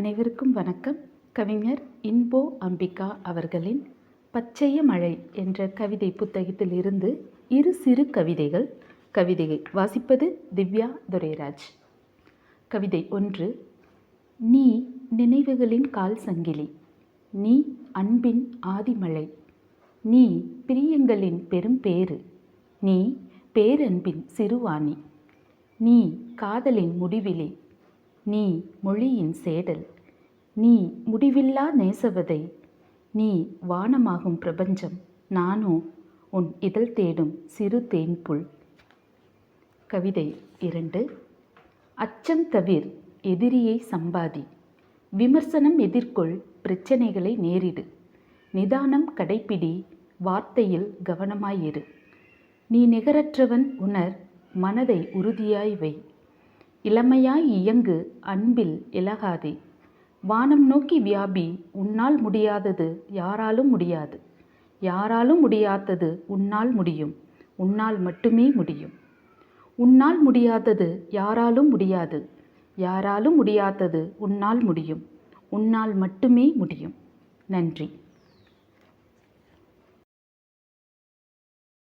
அனைவருக்கும் வணக்கம். கவிஞர் இன்போ அம்பிகா அவர்களின் பச்சைய மழை என்ற கவிதை புத்தகத்தில் இருந்து இரு சிறு கவிதைகள். கவிதையை வாசிப்பது திவ்யா துரைராஜ். கவிதை ஒன்று நீ நினைவுகளின் கால் சங்கிலி நீ அன்பின் ஆதிமழை நீ பிரியங்களின் பெரும் பேறு நீ பேரன்பின் சிறுவாணி நீ காதலின் முடிவிலே நீ மொழியின் சேடல். நீ முடிவில்லா நேசவதை. நீ வானமாகும் பிரபஞ்சம். நானோ உன் இதழ் தேடும் சிறு தேன்புல். கவிதை இரண்டு. அச்சம் தவிர் எதிரியை சம்பாதி. விமர்சனம் எதிர்கொள் பிரச்சனைகளை நேரிடு. நிதானம் கடைப்பிடி வார்த்தையில் கவனமாயிரு நீ நிகரற்றவன் உணர் மனதை உறுதியாய் வை. இளமையாய் இயங்கு அன்பில் இலகாதே. வானம் நோக்கி வியாபி உன்னால் முடியாதது யாராலும் முடியாது. யாராலும் முடியாதது உன்னால் முடியும். உன்னால் மட்டுமே முடியும். உன்னால் முடியாதது யாராலும் முடியாது. யாராலும் முடியாதது உன்னால் முடியும். உன்னால் மட்டுமே முடியும். நன்றி.